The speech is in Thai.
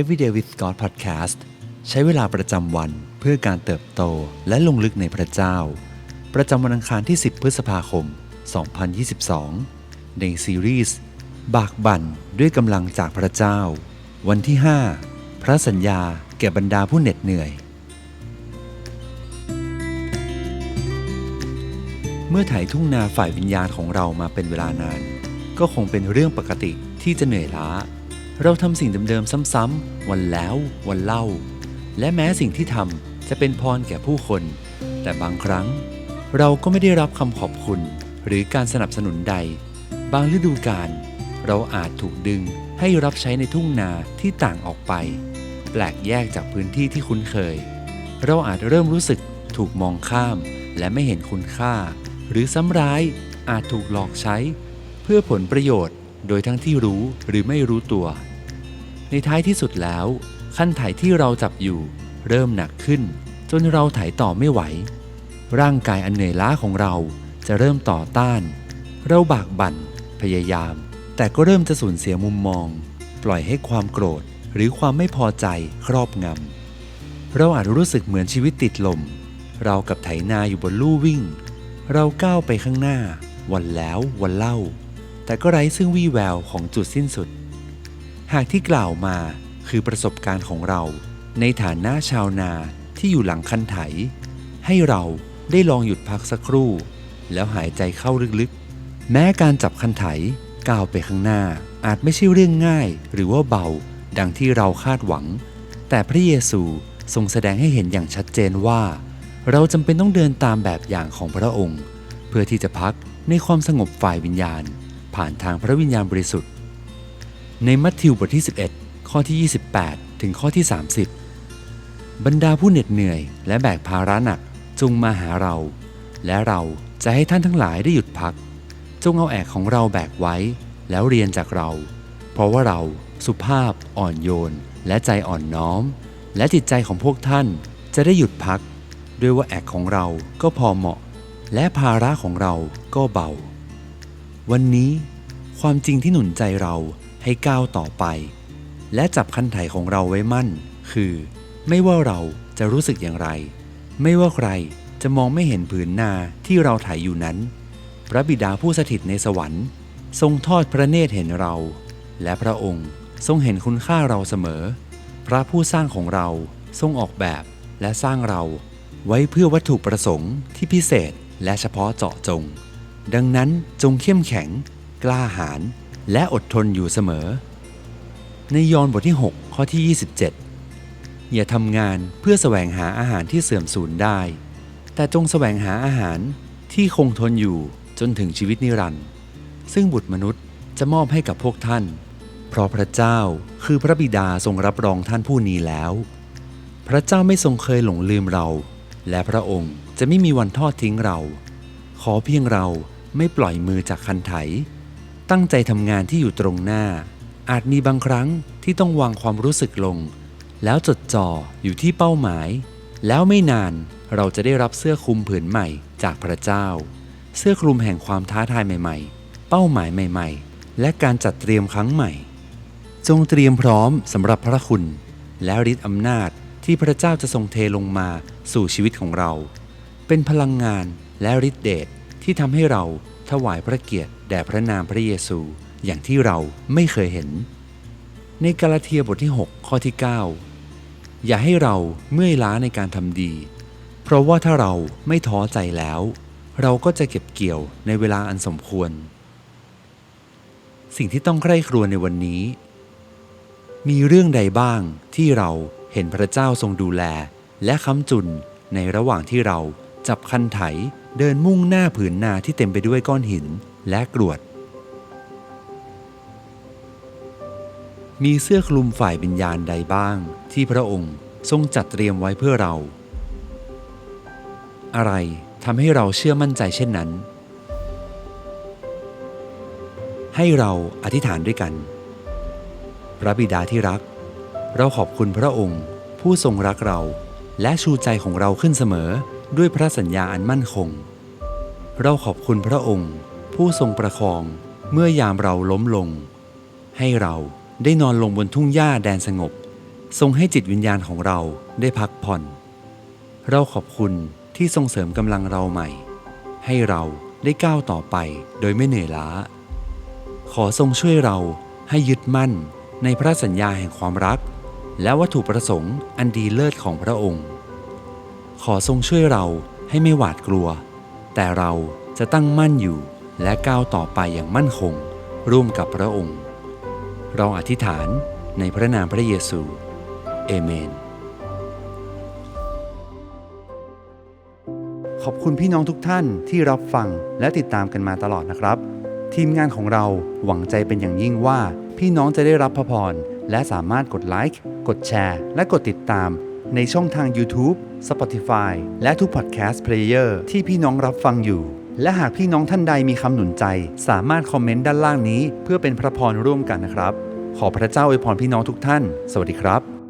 Everyday with God Podcast ใช้เวลาประจำวันเพื่อการเติบโตและลงลึกในพระเจ้า ประจำวันอังคารที่ 10 พฤษภาคม 2022 ในซีรีส์ บากบั่นด้วยกำลังจากพระเจ้า วันที่ 5 พระสัญญาแก่บรรดาผู้เหน็ดเหนื่อย เมื่อไถ่ายทุ่งนาฝ่ายวิญญาณของเรามาเป็นเวลานาน ก็คงเป็นเรื่องปกติที่จะเหนื่อยล้า เราทำสิ่งเดิมๆซ้ำๆวันแล้ววันเล่า และแม้สิ่งที่ทำจะเป็นพรแก่ผู้คน แต่บางครั้ง เราก็ไม่ได้รับคำขอบคุณ หรือการสนับสนุนใด บางฤดูกาลเราอาจถูกดึงให้รับใช้ในทุ่งนาที่ต่างออกไป แปลกแยกจากพื้นที่ที่คุ้นเคย เราอาจเริ่มรู้สึกถูกมองข้าม และไม่เห็นคุณค่า หรือซ้ำร้ายอาจถูกหลอกใช้ เพื่อผลประโยชน์ โดยทั้งที่รู้หรือไม่รู้ตัว ในท้ายที่สุดแล้ว ขั้นไถ่ที่เราจับอยู่ เริ่มหนักขึ้น จนเราไถ่ต่อไม่ไหว ร่างกายอันเหนื่อยล้าของเราจะเริ่มต่อต้าน เราบากบั่น พยายาม แต่ก็เริ่มจะสูญเสียมุมมอง ปล่อยให้ความโกรธหรือความไม่พอใจครอบงำเราอาจรู้สึกเหมือนชีวิตติดลม เรากับไถนาอยู่บนลู่วิ่ง เราก้าวไปข้างหน้า วันแล้ววันเล่า แต่ก็ไร้ซึ่งวี่แววของจุดสิ้นสุด หากที่กล่าวมาคือประสบการณ์ของเราในฐานะชาวนาที่อยู่หลังคันไถ ให้เราได้ลองหยุดพักสักครู่ แล้วหายใจเข้าลึกๆ แม้การจับคันไถก้าวไปข้างหน้าอาจไม่ใช่เรื่องง่ายหรือว่าเบาดังที่เราคาดหวัง แต่พระเยซูทรงแสดงให้เห็นอย่างชัดเจนว่า เราจำเป็นต้องเดินตามแบบอย่างของพระองค์ เพื่อที่จะพักในความสงบฝ่ายวิญญาณ ผ่านทางพระวิญญาณบริสุทธิ์ ในมัทธิวบทที่ 11 ข้อที่ 28 ถึงข้อที่ 30 บรรดาผู้เหน็ดเหนื่อย และแบกภาระหนักจงมาหาเรา และเราจะให้ท่านทั้งหลายได้หยุดพัก จงเอาแอกของเราแบกไว้ แล้วเรียนจากเรา เพราะว่าเราสุภาพอ่อนโยน และใจอ่อนน้อม และจิตใจของพวกท่านจะได้หยุดพัก ด้วยว่าแอกของเราก็พอเหมาะ และภาระของเราก็เบา วันนี้ความจริงที่หนุนใจเรา ให้ก้าวต่อไป และจับคันไถของเราไว้มั่น คือ ไม่ว่าเราจะรู้สึกอย่างไร ไม่ว่าใครจะมองไม่เห็นผืนนาที่เราไถอยู่นั้น พระบิดาผู้สถิตในสวรรค์ ทรงทอดพระเนตรเห็นเรา และพระองค์ทรงเห็นคุณค่าเราเสมอ พระผู้สร้างของเราทรงออกแบบและสร้างเราไว้เพื่อวัตถุประสงค์ที่พิเศษและเฉพาะเจาะจง ดังนั้นจงเข้มแข็ง กล้าหาญ และอดทนอยู่เสมอ ในยอห์นบทที่ 6 ข้อที่ 27 อย่าทำงานเพื่อแสวงหาอาหารที่เสื่อมสูญได้ แต่จงแสวงหาอาหารที่คงทนอยู่จนถึงชีวิตนิรันดร์ซึ่งบุตรมนุษย์จะมอบให้กับพวกท่าน เพราะพระเจ้าคือพระบิดาทรงรับรองท่านผู้นี้แล้ว พระเจ้าไม่ทรงเคยหลงลืมเรา และพระองค์จะไม่มีวันทอดทิ้งเรา ขอเพียงเราไม่ปล่อยมือจากคันไถ ตั้งใจทำงานที่อยู่ตรงหน้า อาจมีบางครั้งที่ต้องวางความรู้สึกลง แล้วจดจ่ออยู่ที่เป้าหมาย แล้วไม่นานเราจะได้รับเสื้อคลุมผืนใหม่จากพระเจ้า เสื้อคลุมแห่งความท้าทายใหม่ๆ เป้าหมายใหม่ ๆ และการจัดเตรียมครั้งใหม่ จงเตรียมพร้อมสำหรับพระคุณ และฤทธิ์อำนาจที่พระเจ้าจะทรงเทลงมาสู่ชีวิตของเรา เป็นพลังงานและฤทธิเดชที่ทำให้เรา ถวายพระเกียรติแด่พระนามพระเยซูอย่างที่เราไม่เคยเห็น ในกาลาเทียบทที่ 6 ข้อที่ 9 อย่าให้เราเมื่อยล้าในการทำดี เพราะว่าถ้าเราไม่ท้อใจแล้ว เราก็จะเก็บเกี่ยวในเวลาอันสมควร สิ่งที่ต้องใคร่ครวญในวันนี้ มีเรื่องใดบ้างที่เราเห็นพระเจ้าทรงดูแล และค้ำจุนในระหว่างที่เราจับคันไถ เดินมุ่งหน้าผืนนาที่เต็มไปด้วยก้อนหินและกรวด มีเสื้อคลุมฝ่ายวิญญาณใดบ้างที่พระองค์ทรงจัดเตรียมไว้เพื่อเรา อะไรทำให้เราเชื่อมั่นใจเช่นนั้น ให้เราอธิษฐานด้วยกัน พระบิดาที่รัก เราขอบคุณพระองค์ผู้ทรงรักเราและชูใจของเราขึ้นเสมอ ด้วยพระสัญญาอันมั่นคง เราขอบคุณพระองค์ ผู้ทรงประคองเมื่อยามเราล้มลง ให้เราได้นอนลงบนทุ่งหญ้าแดนสงบ ทรงให้จิตวิญญาณของเราได้พักผ่อน เราขอบคุณที่ทรงเสริมกำลังเราใหม่ ให้เราได้ก้าวต่อไปโดยไม่เหนื่อยล้า ขอทรงช่วยเราให้ยึดมั่นในพระสัญญาแห่งความรัก และวัตถุประสงค์อันดีเลิศของพระองค์ ขอทรงช่วยเราให้ไม่หวาดกลัว แต่เราจะตั้งมั่นอยู่และก้าวต่อไปอย่างมั่นคง ร่วมกับพระองค์ เราอธิษฐานในพระนามพระเยซูเอเมน ขอบคุณพี่น้องทุกท่านที่รับฟังและติดตามกันมาตลอดนะครับ ทีมงานของเราหวังใจเป็นอย่างยิ่งว่า พี่น้องจะได้รับพระพรและสามารถกดไลค์กดแชร์ และกดติดตามในช่องทาง YouTube Spotify และทุก Podcast Player ที่พี่น้องรับฟังอยู่ และหากพี่น้องท่านใดมีคำหนุนใจ สามารถคอมเมนต์ด้านล่างนี้ เพื่อเป็นพระพรร่วมกันนะครับ ขอพระเจ้าอวยพรพี่น้องทุกท่าน สวัสดีครับ